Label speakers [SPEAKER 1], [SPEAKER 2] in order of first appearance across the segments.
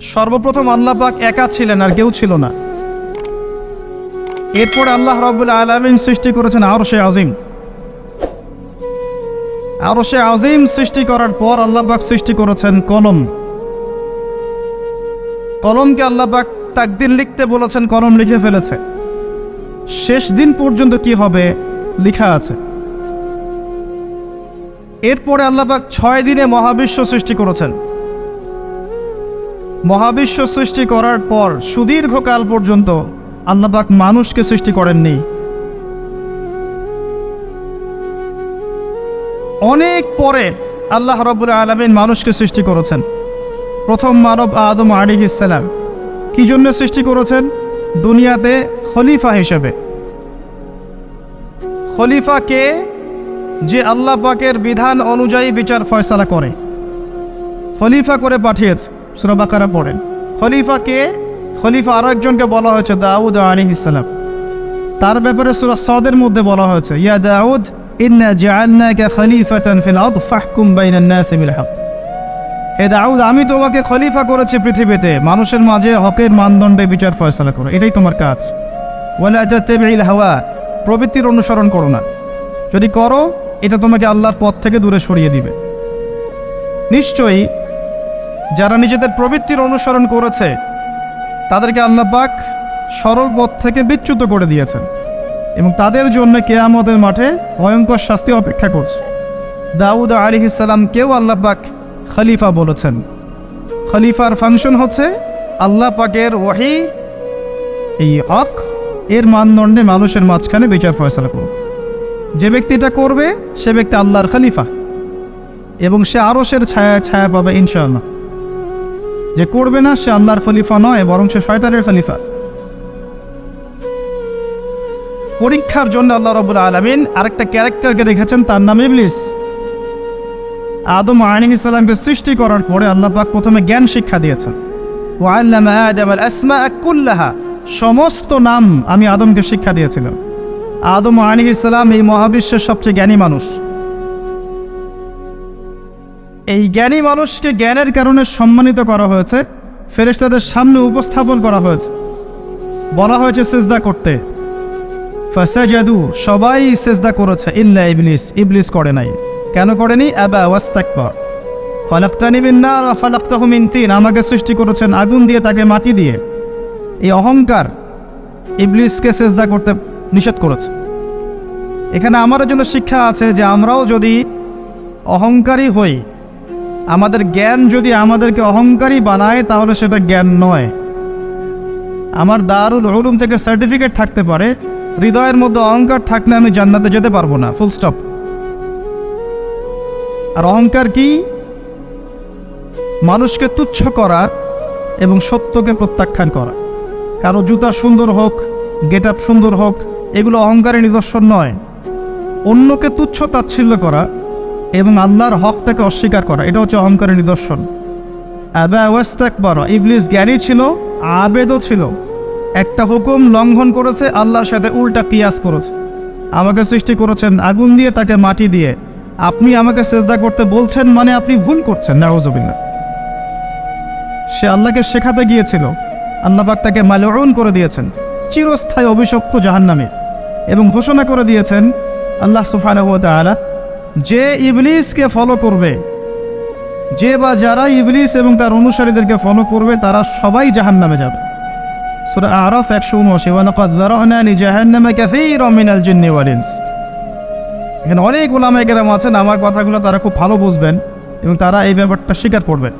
[SPEAKER 1] সর্বপ্রথম আল্লাহ পাক একা ছিলেন আর কেউ ছিল না। এরপর আল্লাহ রব্বুল আলমিন সৃষ্টি করেছেন আরও সে আজিম। আরও সে আজিম সৃষ্টি করার পর আল্লাহ পাক সৃষ্টি করেছেন কলম। কলমকে আল্লাহ পাক তাকদিন লিখতে বলেছেন, কলম লিখে ফেলেছে। শেষ দিন পর্যন্ত কি হবে লিখা আছে। এরপরে আল্লাহ পাক ছয় দিনে মহাবিশ্ব সৃষ্টি করেছেন। মহাবিশ্ব সৃষ্টি করার পর, সুদীর্ঘকাল পর্যন্ত আল্লাপাক মানুষকে সৃষ্টি করেননি। অনেক পরে আল্লাহ রব্বুল আলমিন মানুষকে সৃষ্টি করেছেন। প্রথম মানব আদম আলী ইসালাম কি জন্য সৃষ্টি করেছেন? দুনিয়াতে খলিফা হিসেবে। খলিফাকে যে আল্লাহ পাকের বিধান অনুযায়ী বিচার ফয়সালা করে। খলিফা করে পাঠিয়েছে। সুরাবাকারা পড়েন। খলিফাকে, খলিফা আরও একজনকে বলা হয়েছে দাউদ আলী ইসলাম তার ব্যাপারে সুরা সদের মধ্যে বলা হয়েছে, ইয়া দাউদ, ইন্না জাআলনাকা খলিফাতান ফিল আরদ ফাহকুম বাইনান নাসি বিল হক। হে দাউদ, আমি তোমাকে খলিফা করেছি পৃথিবীতে। মানুষের মাঝে হকের মানদণ্ডে বিচার ফয়সালা করো। এটাই তোমার কাজ। ওয়ালা তাত্তাবিল হাওয়া, প্রবৃত্তির অনুসরণ করো না। যদি করো, এটা তোমাকে আল্লাহর পথ থেকে দূরে সরিয়ে দিবে। নিশ্চয়ই যারা নিজেদের প্রবৃত্তির অনুসরণ করেছে, তাদেরকে আল্লাহ পাক সরল পথ থেকে বিচ্যুত করে দিয়েছেন এবং তাদের জন্য কেয়ামতের মাঠে ভয়ঙ্কর শাস্তি অপেক্ষা করছে। দাউদ আলী ইসাল্লামকেও আল্লাহ পাক খলিফা বলেছেন। খলিফার ফাংশন হচ্ছে আল্লাহ পাকের ওয়াহি, এই হক, এর মানদণ্ডে মানুষের মাঝখানে বিচার ফয়সলা করবে যে ব্যক্তি এটা করবে, সে ব্যক্তি আল্লাহর খলিফা এবং সে আরসের ছায়া ছায়া পাবে ইনশাআল্লাহ। যে করবে না, সে আল্লাহর খলিফা নয়, বরং সে শয়তানের খলিফা। পরীক্ষার জন্য আল্লাহ রবুল আলমিন আরেকটা ক্যারেক্টারকে রেখেছেন, তার নাম ইবলিস। আদম আলী ইসলামকে সৃষ্টি করার পরে আল্লাহ পাক প্রথমে জ্ঞান শিক্ষা দিয়েছেন। সমস্ত নাম আমি আদমকে শিক্ষা দিয়েছিলাম। আদম আলী ইসলাম এই মহাবিশ্বের সবচেয়ে জ্ঞানী মানুষ। এই জ্ঞানী মানুষকে জ্ঞানের কারণে সম্মানিত করা হয়েছে, ফেরেশতাদের সামনে উপস্থাপন করা হয়েছে। বলা হয়েছে, সেজদা করতে। ফাসাজাদু, সবাই সেজদা করেছে। ইল্লা ইবলিস। ইবলিস করে নাই। কেন করেনি? আবা ওয়াস্তাকবার। ফালাক্তানি মিন নার ওয়া তিন। আমাকে সৃষ্টি করেছেন আগুন দিয়ে, তাকে মাটি দিয়ে। এই অহংকার ইবলিসকে সেজদা করতে নিষেধ করেছে। এখানে আমাদের জন্য শিক্ষা আছে যে আমরাও যদি অহংকারী হই আমাদের জ্ঞান যদি আমাদেরকে অহংকারী বানায়, তাহলে সেটা জ্ঞান নয়। আমার দারুল উলুম থেকে সার্টিফিকেট থাকতে পারে, হৃদয়ের মধ্যে অহংকার থাকলে আমি জান্নাতে যেতে পারব না ফুল স্টপ আর অহংকার কি? মানুষকে তুচ্ছ করা এবং সত্যকে প্রত্যাখ্যান করা। কারও জুতা সুন্দর হোক, গেট আপ সুন্দর হোক, এগুলো অহংকারের নিদর্শন নয়। অন্যকে তুচ্ছ তাচ্ছিল্য করা এবং আল্লাহর হকটাকে অস্বীকার করা। এটা হচ্ছে অহংকারের নিদর্শন। ইবলিস জ্ঞানী ছিল, আবেদও ছিল। একটা হুকুম লঙ্ঘন করেছে, আল্লাহর সাথে উল্টা কিয়াস করেছে। আমাকে সৃষ্টি করেছেন আগুন দিয়ে, তাকে মাটি দিয়ে। আপনি আমাকে সেজদা করতে বলছেন মানে আপনি ভুল করছেন নাউজবিল্লা সে আল্লাহকে শেখাতে গিয়েছিল। আল্লাহবাক তাকে মালউন করে দিয়েছেন। চিরস্থায়ী অভিশপ্ত জাহান্নামে। এবং ঘোষণা করে দিয়েছেন, আল্লাহ সুফানাহু তাআলা যে ইবলিসকে ফলো করবে, যে বা যারা ইবলিস এবং তার অনুসারীদেরকে ফলো করবে, তারা সবাই জাহান নামে যাবে। সূরা আরাফ একশো উনআশি, ওয়ালাকাদ যারানা লি জাহান্নামা কাসীরাম মিনাল জিন্নি ওয়াল ইনস। এখানে অনেক ওলামা কেরাম আছেন, আমার কথাগুলো তারা খুব ভালো বুঝবেন এবং তারা এই ব্যাপারটা স্বীকার করবেন।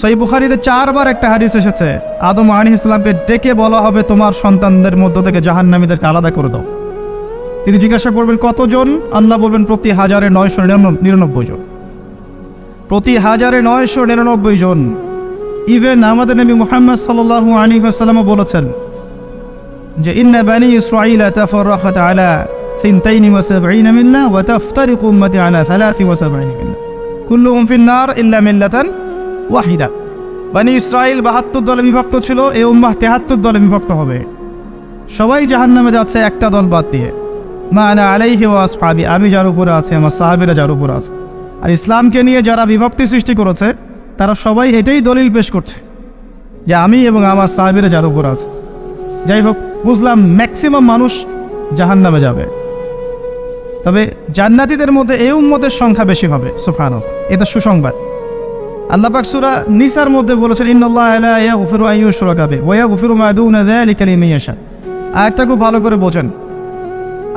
[SPEAKER 1] সই বুখারিতে চারবার একটা হাদিস এসেছে, আদম আলী ইসলামকে ডেকে বলা হবে তোমার সন্তানদের মধ্য থেকে জাহান্নামীদেরকে আলাদা করে দাও। তিনি জিজ্ঞাসা করবেন কতজন আল্লাহ বলবেন প্রতি হাজারে নয়শো নিরানব্বই জন প্রতি হাজারে নয়শো নিরানব্বই জন ইভেন আমাদের নবী মুহাম্মদ সাল্লাল্লাহু আলাইহি ওয়াসাল্লামও বলেছেন যে ইন্না বানি ইসরাঈল তাফাররাকাত আলা ثنتين وسبعين ملة وتفترق أمتي على ثلاث وسبعين ملة كلهم في النار إلا ملة ওয়াহিদা বানি ইসরায়েল বাহাত্তর দলে বিভক্ত ছিল এই উম্মাহ তেহাত্তর দলে বিভক্ত হবে সবাই জাহান্নামে যাচ্ছে একটা দল বাদ দিয়ে মা আনা আলাইহি ওয়া আসহাবি, আমি যার উপরে আছে, আমার সাহাবিরা যার উপরে আছে। আর ইসলামকে নিয়ে যারা বিভক্তি সৃষ্টি করেছে, তারা সবাই এটাই দলিল পেশ করছে যে আমি এবং আমার সাহাবিরা যার উপর আছে। যাই হোক, বুঝলাম ম্যাক্সিমাম মানুষ জাহান নামে যাবে। তবে জান্নাতীদের মধ্যে এই উম্মতের সংখ্যা বেশি হবে সুফানো এটা সুসংবাদ। আল্লাহ পাক সূরা নিসার মধ্যে বলেছেন ইয়াগফিরু আন ইউশরাকা বিহি ওয়া ইয়াগফিরু মা দুনা যালিকা লিমান ইয়াশা। আয়াতটা খুব ভালো করে বোঝেন।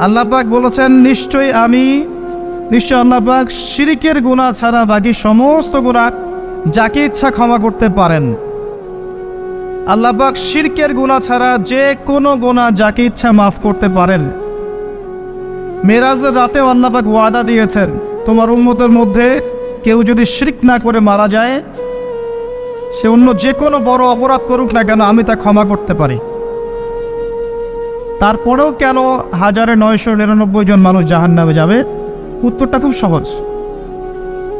[SPEAKER 1] আল্লাহ পাক বলেছেন, নিশ্চয়ই আমি নিশ্চয় আল্লাহ পাক শিরিকের গুনাহ ছাড়া বাকি সমস্ত গুনাহ যাকে ইচ্ছা ক্ষমা করতে পারেন। আল্লাহ পাক শিরকের গুনাহ ছাড়া যে কোনো গুনাহ যাকে ইচ্ছা মাফ করতে পারেন। মেরাজের রাতেও আল্লাহ পাক ওয়াদা দিয়েছেন, তোমার উম্মতের মধ্যে কেউ যদি শিরক না করে মারা যায়, সে অন্য যে কোনো বড় অপরাধ করুক না কেন, আমি তা ক্ষমা করতে পারি। তারপরেও কেন হাজারে নয়শো নিরানব্বই জন মানুষ জাহান নামে যাবে? উত্তরটা খুব সহজ।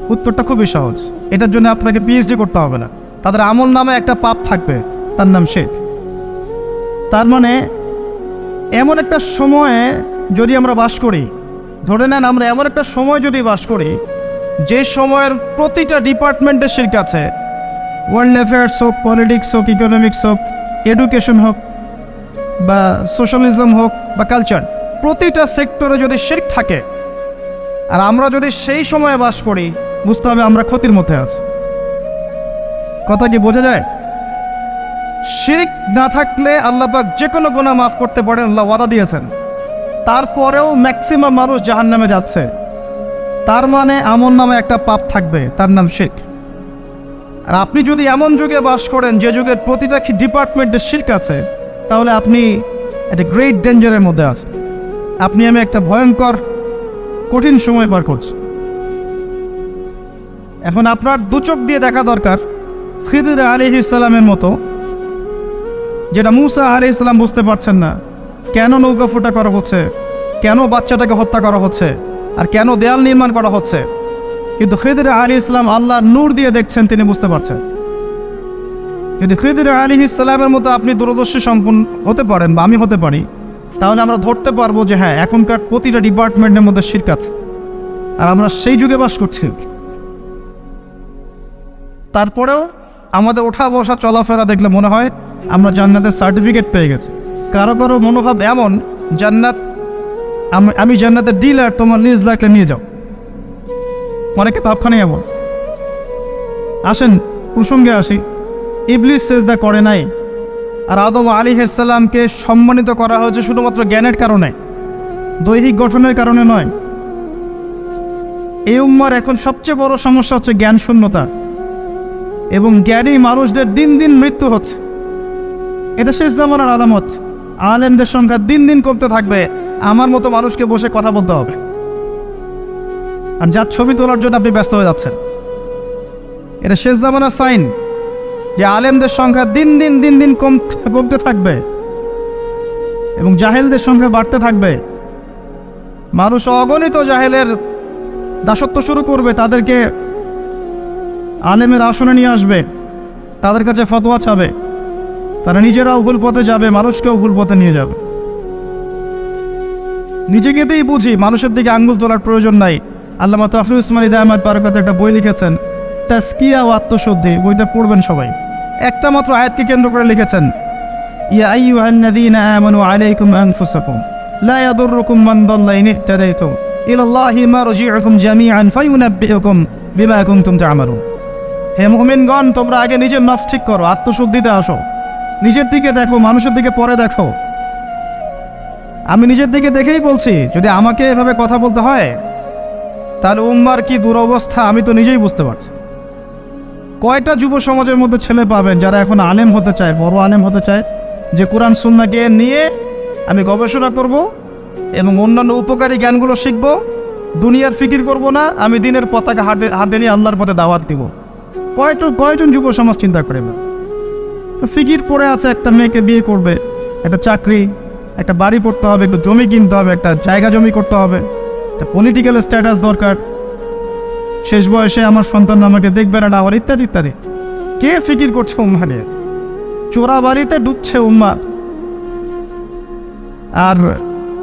[SPEAKER 1] উত্তরটা খুবই সহজ। এটার জন্য আপনাকে পিএইচডি করতে হবে না। তাদের আমল নামে একটা পাপ থাকবে। তার নাম শেখ। তার মানে এমন একটা সময়ে যদি আমরা বাস করি, ধরে নেন আমরা এমন একটা সময় যদি বাস করি, যে সময়ের প্রতিটা ডিপার্টমেন্টের শির্ক আছে ওয়ার্ল্ড অ্যাফেয়ার্স হোক পলিটিক্স হোক ইকোনমিক্স হোক এডুকেশন হোক বা সোশ্যালিজম হোক বা কালচার প্রতিটা সেক্টরে যদি শির্ক থাকে, আর আমরা যদি সেই সময়ে বাস করি, বুঝতে হবে আমরা ক্ষতির মধ্যে আছি। কথা কি বোঝা যায়? শিরিক না থাকলে আল্লাহ পাক যে কোনো গুণা মাফ করতে পারেন, আল্লাহ ওয়াদা দিয়েছেন। তারপরেও ম্যাক্সিমাম মানুষ জাহান নামে যাচ্ছে। তার মানে আমন নামে একটা পাপ থাকবে, তার নাম শিখ আর আপনি যদি এমন যুগে বাস করেন, যে যুগের প্রতিটা ডিপার্টমেন্টে শির্ক আছে তাহলে আপনি একটা গ্রেট ডেঞ্জারের মধ্যে আছেন। আপনি আমি একটা ভয়ঙ্কর, কঠিন সময় পার করছি। এখন আপনার দু চোখ দিয়ে দেখা দরকার খিদির আলি ইসলামের মতো, যেটা মুসা আলি ইসলাম বুঝতে পারছেন না, কেন নৌকা ফুটা করা হচ্ছে, কেন বাচ্চাটাকে হত্যা করা হচ্ছে, আর কেন দেয়াল নির্মাণ করা হচ্ছে। কিন্তু খিদির আলী ইসলাম আল্লাহ নূর দিয়ে দেখছেন, তিনি বুঝতে পারছেন। যদি খিদির আলী ইসলামের মতো আপনি দূরদর্শী সম্পন্ন হতে পারেন বা আমি হতে পারি, তাহলে আমরা ধরতে পারব যে হ্যাঁ এখনকার প্রতিটা ডিপার্টমেন্টের মধ্যে শির্ক আছে। আর আমরা সেই যুগে বাস করছি। তারপরেও আমাদের ওঠা বসা চলাফেরা দেখলে মনে হয় আমরা জান্নাতের সার্টিফিকেট পেয়ে গেছি। কারও কারও মনোভাব এমন, জান্নাত, আমি- আমি জান্নাতের ডিলার তোমার লিজ লাগলে নিয়ে যাও। অনেকে ভাবখানে এমন। আসেন, প্রসঙ্গে আসি। ইবলিস সেজদা করে নাই। আর আদম আলী সাল্লামকে সম্মানিত করা হয়েছে শুধুমাত্র জ্ঞানের কারণে, দৈহিক গঠনের কারণে নয়। এই উম্মার এখন সবচেয়ে বড় সমস্যা হচ্ছে জ্ঞান শূন্যতা এবং জ্ঞানী মানুষদের দিন দিন মৃত্যু হচ্ছে। এটা শেষ জামানার আলামত। আলেমদের সংখ্যা দিন দিন কমতে থাকবে। আমার মতো মানুষকে বসে কথা বলতে হবে। আর যার ছবি তোলার জন্য আপনি ব্যস্ত হয়ে যাচ্ছেন। এটা শেষ জামানার সাইন। যে আলেমদের সংখ্যা দিন দিন দিন দিন কম, কমতে থাকবে এবং জাহেলদের সংখ্যা বাড়তে থাকবে। মানুষ অগণিত জাহেলের দাসত্ব শুরু করবে, তাদেরকে আলেমের আসনে নিয়ে আসবে, তাদের কাছে ফতোয়া চাবে, তারা নিজেরাও ভুল পথে যাবে, মানুষকেও ভুল পথে নিয়ে যাবে। নিজেকেতেই বুঝি, মানুষের দিকে আঙ্গুল তোলার প্রয়োজন নাই। আল্লামা তফরু ইসমান আহমদ বারকাত একটা বই লিখেছেন, তাস্কিয়া ও আত্মশুদ্ধি, বইটা পড়বেন সবাই। একটা মাত্র আয়াতকে কেন্দ্র করে লিখেছেন লা বিমা হে তোমরা আগে নিজের নফস ঠিক করো, আত্মশুদ্ধিতে আসো, নিজের দিকে দেখো, মানুষের দিকে পরে দেখো। আমি নিজের দিকে দেখেই বলছি, যদি আমাকে এভাবে কথা বলতে হয়, তাহলে উম্মার কি দুরবস্থা আমি তো নিজেই বুঝতে পারছি। কয়টা যুব সমাজের মধ্যে ছেলে পাবেন যারা এখন আলেম হতে চায়, বড় আলেম হতে চায়? যে কোরআন সুন্নাকে নিয়ে আমি গবেষণা করব এবং অন্যান্য উপকারী জ্ঞানগুলো শিখব, দুনিয়ার ফিকির করব না, আমি দিনের পতাকা হাতে হাতে নিয়ে আল্লাহর পথে দাওয়াত দিব। কয়জন কয়জন যুব সমাজ চিন্তা করে ফিকির পড়ে আছে একটা মেয়েকে বিয়ে করবে, একটা চাকরি, একটা বাড়ি পড়তে হবে, একটু জমি কিনতে হবে, একটা জায়গা জমি করতে হবে, একটা পলিটিক্যাল স্ট্যাটাস দরকার। শেষ বয়সে আমার সন্তান আমাকে দেখবে না আবার ইত্যাদি ইত্যাদি। কে ফিকির করছে উম্মা নিয়ে? চোরা বাড়িতে ডুবছে উম্মা আর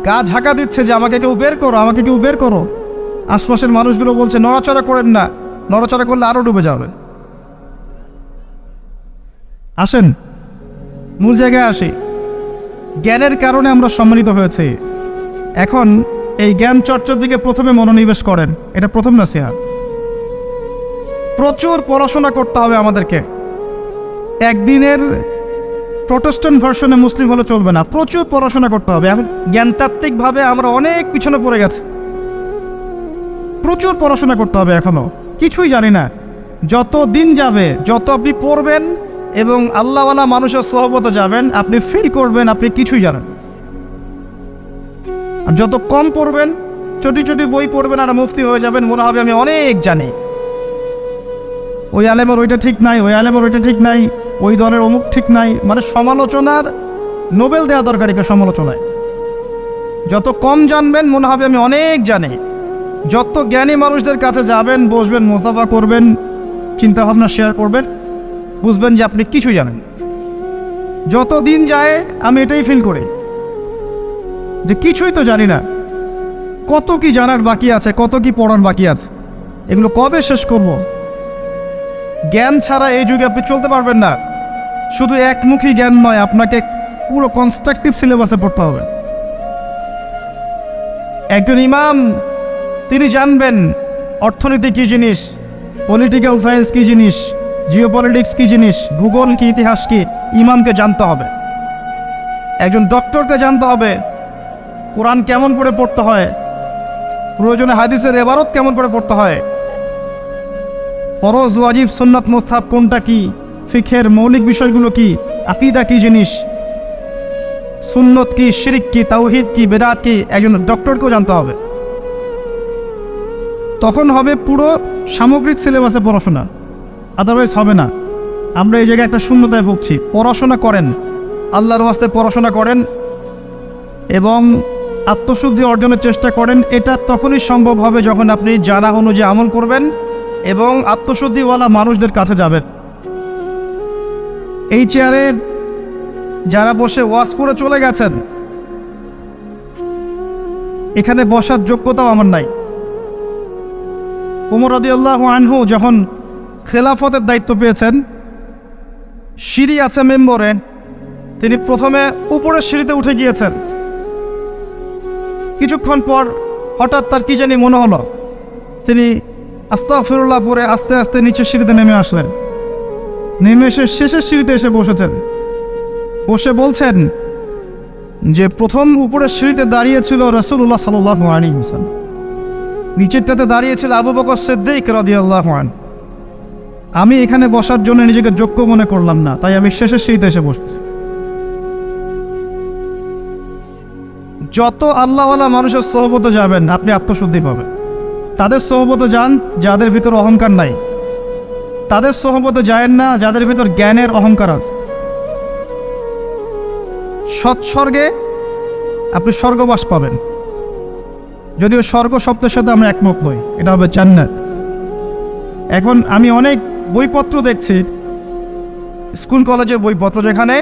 [SPEAKER 1] গা ঝাঁকা দিচ্ছে যে আমাকে কেউ বের করো, আমাকে কেউ বের করো। আশপাশের মানুষগুলো বলছে, নড়াচড়া করেন না, নড়াচড়া করলে আরও ডুবে যাবে। আসেন, মূল জায়গায় আসি। জ্ঞানের কারণে আমরা সম্মানিত হয়েছি। এখন এই জ্ঞান চর্চার দিকে প্রথমে মনোনিবেশ করেন। এটা প্রথম না নাসিহা। প্রচুর পড়াশোনা করতে হবে আমাদেরকে। একদিনের প্রোটেস্ট্যান্ট ভার্সনে মুসলিম হলে চলবে না। প্রচুর পড়াশোনা করতে হবে। এখন জ্ঞানতাত্ত্বিকভাবে আমরা অনেক পিছনে পড়ে গেছি। প্রচুর পড়াশোনা করতে হবে এখনও কিছুই জানি না। যত দিন যাবে, যত আপনি পড়বেন এবং আল্লাহওয়ালা মানুষের সহবতে যাবেন, আপনি ফিল করবেন, আপনি কিছুই জানেন আর যত কম পড়বেন ছোটি ছোটি বই পড়বেন আর মুফতি হয়ে যাবেন, মনে হবে আমি অনেক জানি। ওই আলেমের ওইটা ঠিক নাই, ওই আলেমের ওইটা ঠিক নাই, ওই দলের অমুক ঠিক নাই। মানে সমালোচনার নোবেল দেওয়া দরকার একে সমালোচনায়। যত কম জানবেন মনে হবে আমি অনেক জানি। যত জ্ঞানী মানুষদের কাছে যাবেন, বসবেন, মোসাফা করবেন, চিন্তাভাবনা শেয়ার করবেন, বুঝবেন যে আপনি কিছুই জানেন যত দিন যায়, আমি এটাই ফিল করি। যে কিছুই তো জানি না। কত কি জানার বাকি আছে, কত কি পড়ার বাকি আছে। এগুলো কবে শেষ করব? জ্ঞান ছাড়া এই যুগে আপনি চলতে পারবেন না। শুধু একমুখী জ্ঞান নয়, আপনাকে পুরো কনস্ট্রাকটিভ সিলেবাসে পড়তে হবে। একজন ইমাম, তিনি জানবেন অর্থনীতি কী জিনিস পলিটিক্যাল সায়েন্স কী জিনিস জিওপলিটিক্স কী জিনিস, ভূগোল কি, ইতিহাস কি, ইমামকে জানতে হবে। একজন ডক্টরকে জানতে হবে, কোরআন কেমন করে পড়তে হয়, প্রয়োজনে হাদিসের এবারত কেমন করে পড়তে হয়। ফরজ, ওয়াজিব, সুন্নাত মোস্তাব কোনটা কি? ফিখের মৌলিক বিষয়গুলো কি? আকিদা কি জিনিস? সুন্নত কি, শিরিক কি, তাওহিদ কি বেরাত কি? একজন ডক্টরকেও জানতে হবে। তখন হবে পুরো সামগ্রিক সিলেবাসে পড়াশোনা। আদারওয়াইজ হবে না। আমরা এই জায়গায় একটা শূন্যতায় ভুগছি। পড়াশোনা করেন। আল্লাহর ওয়াস্তে পড়াশোনা করেন এবং আত্মশুদ্ধি অর্জনের চেষ্টা করেন। এটা তখনই সম্ভব হবে যখন আপনি জানা অনুযায়ী আমল করবেন। এবং আত্মশুদ্ধিওয়ালা মানুষদের কাছে যাবেন। এই চেয়ারে যারা বসে ওয়াশ করে চলে গেছেন, এখানে বসার যোগ্যতাও আমার নাই। উমর রদিউল্লাহ আনহু যখন খেলাফতের দায়িত্ব পেয়েছেন, সিঁড়ি আছে মেম্বরে, তিনি প্রথমে উপরের সিঁড়িতে উঠে গিয়েছেন। কিছুক্ষণ পর হঠাৎ তার কি জানি মনে হলো, তিনি আস্তাফিরুল্লাহ পরে আস্তে আস্তে নিচের সিঁড়িতে নেমে আসলেন। নেমে এসে শেষের সিঁড়িতে এসে বসেছেন। বসে বলছেন যে, প্রথম উপরের সিঁড়িতে দাঁড়িয়েছিল রসুল্লাহ সাল্লাহ আলী হোসেন নিচেরটাতে দাঁড়িয়েছিল আবু বকর সিদ্দিক রাদিয়াল্লাহু আন আমি এখানে বসার জন্য নিজেকে যোগ্য মনে করলাম না, তাই আমি শেষের সিঁড়িতে এসে বসছি। যত আল্লাহওয়ালা মানুষের সহবতে যাবেন, আপনি আত্মশুদ্ধি পাবেন। তাদের সহবতে যান যাদের ভিতর অহংকার নাই। তাদের সহবতে যায়েন না যাদের ভিতর জ্ঞানের অহংকার আছে। সৎস্বর্গে আপনি স্বর্গবাস পাবেন। যদিও স্বর্গ শব্দের সাথে আমরা একমত নই, এটা হবে জান্নাত। এখন আমি অনেক বইপত্র দেখছি, স্কুল, কলেজের বইপত্র যেখানে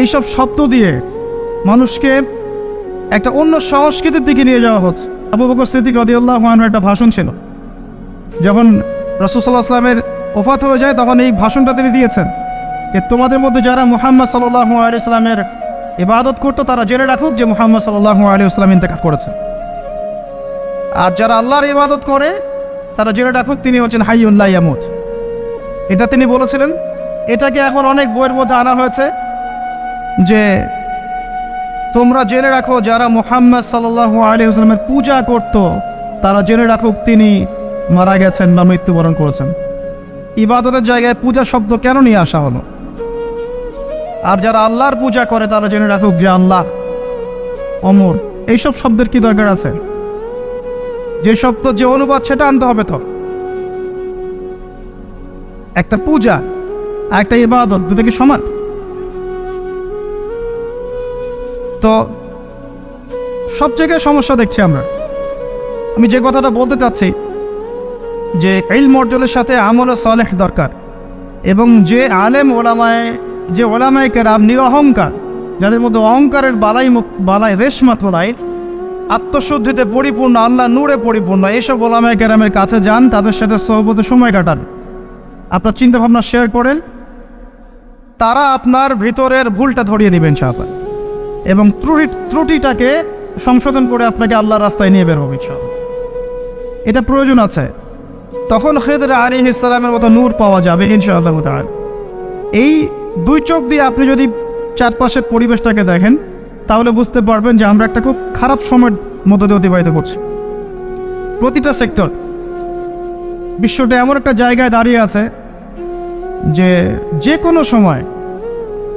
[SPEAKER 1] এইসব শব্দ দিয়ে মানুষকে একটা অন্য সংস্কৃতির দিকে নিয়ে যাওয়া হচ্ছে। আবু বকর সিদ্দিক রদিউল্লাহ মাহানুর একটা ভাষণ ছিল। যখন রসুসাল্লাহ আসলামের ওফাত হয়ে যায়, তখন এই ভাষণটা তিনি দিয়েছেন যে, তোমাদের মধ্যে যারা মুহাম্মদ সাল্লাহ আলি ইসলামের ইবাদত করতো, তারা জেনে রাখুক যে মুহাম্মদ সাল্লাহ আলী ইসলাম ইন্তেকাল করেছেন। আর যারা আল্লাহর ইবাদত করে, তারা জেনে রাখুক তিনি হচ্ছেন হাইউল্লাহ ইয়ামুদ এটা তিনি বলেছিলেন। এটাকে এখন অনেক বইয়ের মধ্যে আনা হয়েছে যে তোমরা জেনে রাখো, যারা মোহাম্মদ সাল্লাহ আলী ইসলামের পূজা করত, তারা জেনে রাখুক তিনি মারা গেছেন বা মৃত্যুবরণ করেছেন। ইবাদতের জায়গায় পূজা শব্দ কেন নিয়ে আসা হলো? আর যারা আল্লাহর পূজা করে, তারা জেনে রাখুক যে আল্লাহ অমর। এইসব শব্দের কি দরকার আছে? যে শব্দ যে অনুবাদ, সেটা আনতে হবে তো। একটা পূজা আর একটা ইবাদত, দুটো কি সমান? তো সব জায়গায় সমস্যা দেখছি আমরা। আমি যে কথাটা বলতে চাচ্ছি, যে ইলম অর্জনের সাথে আমল সলেহ দরকার এবং যে আলেম ওলামায়, যে ওলামায় কেরাম নিরহংকার, যাদের মধ্যে অহংকারের বালাই বালাই রেশ মাত্র নাই, আত্মশুদ্ধিতে পরিপূর্ণ, আল্লাহ নূরে পরিপূর্ণ, এইসব ওলামায় কেরামের কাছে যান, তাদের সাথে সহবতে সময় কাটান। আপনার চিন্তাভাবনা শেয়ার করেন, তারা আপনার ভিতরের ভুলটা ধরিয়ে দিবেন, ইনশাআল্লাহ। এবং ত্রুটি, ত্রুটিটাকে সংশোধন করে আপনাকে আল্লাহর রাস্তায় নিয়ে বের হবে এটা প্রয়োজন আছে। তখন খেদরে আলী ইসলামের মতো নূর পাওয়া যাবে, ইনশাআল্লাহ তাআলা। এই দুই চোখ দিয়ে আপনি যদি চারপাশের পরিবেশটাকে দেখেন, তাহলে বুঝতে পারবেন যে আমরা একটা খুব খারাপ সময়ের মধ্য দিয়ে অতিবাহিত করছি। প্রতিটা সেক্টর। বিশ্বটা এমন একটা জায়গায় দাঁড়িয়ে আছে যে যে কোনো সময়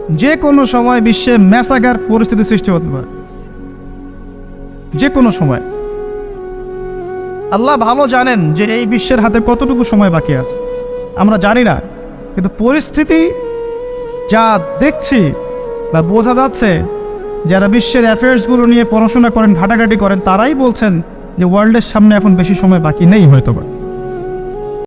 [SPEAKER 1] যে কোনো সময় বিশ্বে ম্যাসাগার পরিস্থিতি সৃষ্টি হতে পারে। যে কোনো সময়। আল্লাহ ভালো জানেন যে এই বিশ্বের হাতে কতটুকু সময় বাকি আছে। আমরা জানি না, কিন্তু পরিস্থিতি যা দেখছি বা বোঝা যাচ্ছে, যারা বিশ্বের অ্যাফেয়ার্সগুলো নিয়ে পড়াশোনা করেন, ঘাটাঘাটি করেন, তারাই বলছেন যে ওয়ার্ল্ডের সামনে এখন বেশি সময় বাকি নেই হয়তো বা।